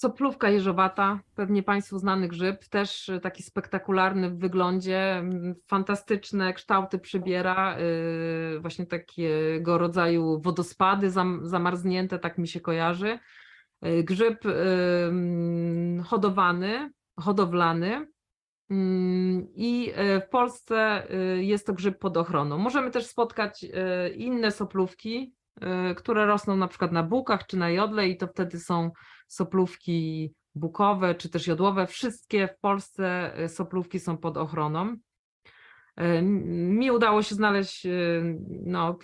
Soplówka jeżowata, pewnie Państwu znany grzyb, też y, taki spektakularny w wyglądzie, fantastyczne kształty przybiera, y, właśnie takiego rodzaju wodospady zam- zamarznięte, tak mi się kojarzy. Y, Grzyb y, hodowany, hodowlany mm, i y, w Polsce jest to grzyb pod ochroną. Możemy też spotkać y, inne soplówki, które rosną na przykład na bukach czy na jodle i to wtedy są soplówki bukowe czy też jodłowe. Wszystkie w Polsce y, soplówki są pod ochroną. Y, Mi udało się znaleźć, y, no,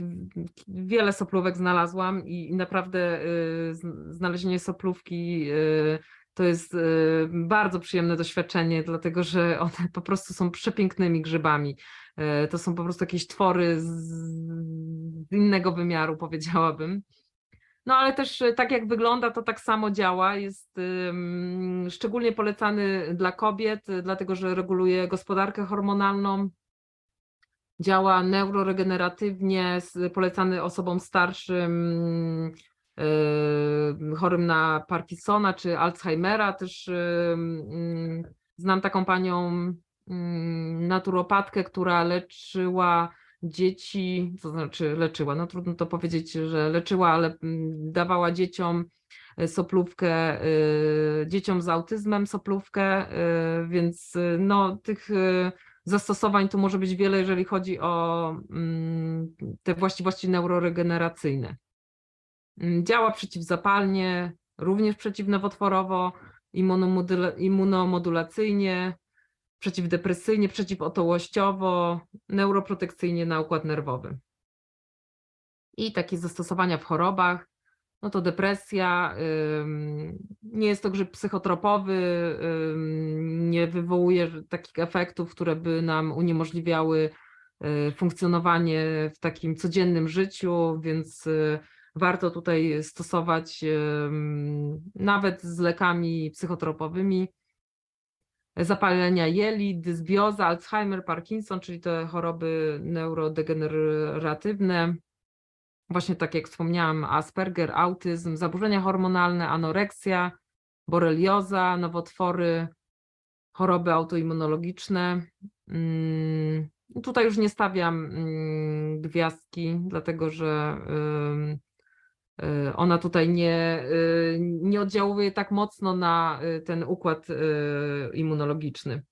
wiele soplówek znalazłam i naprawdę y, zn- znalezienie soplówki y, to jest y, bardzo przyjemne doświadczenie, dlatego że one po prostu są przepięknymi grzybami. Y, To są po prostu jakieś twory z innego wymiaru, powiedziałabym. No ale też y, tak jak wygląda, to tak samo działa. Jest szczególnie polecany dla kobiet, dlatego że reguluje gospodarkę hormonalną, działa neuroregeneratywnie, polecany osobom starszym, chorym na Parkinsona czy Alzheimera. Też y, mm, znam taką panią mm, naturopatkę, która leczyła dzieci, to znaczy leczyła, no trudno to powiedzieć, że leczyła, ale mm, dawała dzieciom y, soplówkę, y, dzieciom z autyzmem soplówkę, y, więc y, no tych y, zastosowań tu może być wiele, jeżeli chodzi o te właściwości neuroregeneracyjne. Mm, Działa przeciwzapalnie, również przeciwnowotworowo, immunomodula- immunomodulacyjnie, przeciwdepresyjnie, przeciwotołościowo, neuroprotekcyjnie na układ nerwowy. I takie zastosowania w chorobach, no to depresja, nie jest to grzyb psychotropowy, nie wywołuje takich efektów, które by nam uniemożliwiały y, funkcjonowanie w takim codziennym życiu, więc y, warto tutaj stosować nawet z lekami psychotropowymi zapalenia jelit, dysbioza, Alzheimer, Parkinson, czyli te choroby neurodegeneratywne, właśnie tak jak wspomniałam, Asperger, autyzm, zaburzenia hormonalne, anoreksja, borelioza, nowotwory, choroby autoimmunologiczne. Mm, Tutaj już nie stawiam mm, gwiazdki, dlatego że ona tutaj nie, y, nie oddziałuje tak mocno na y, ten układ y, immunologiczny.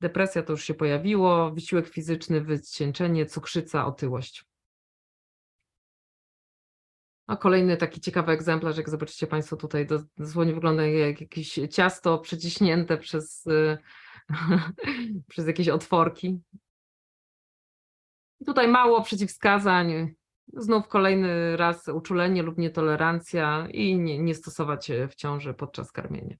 Depresja to już się pojawiło, wysiłek fizyczny, wycieńczenie, cukrzyca, otyłość. A kolejny taki ciekawy egzemplarz, jak zobaczycie Państwo tutaj, do- dosłownie wygląda jak jakieś ciasto przeciśnięte przez, y, przez jakieś otworki. Tutaj mało przeciwwskazań. Znów kolejny raz uczulenie lub nietolerancja i nie, nie stosować e, w ciąży podczas karmienia.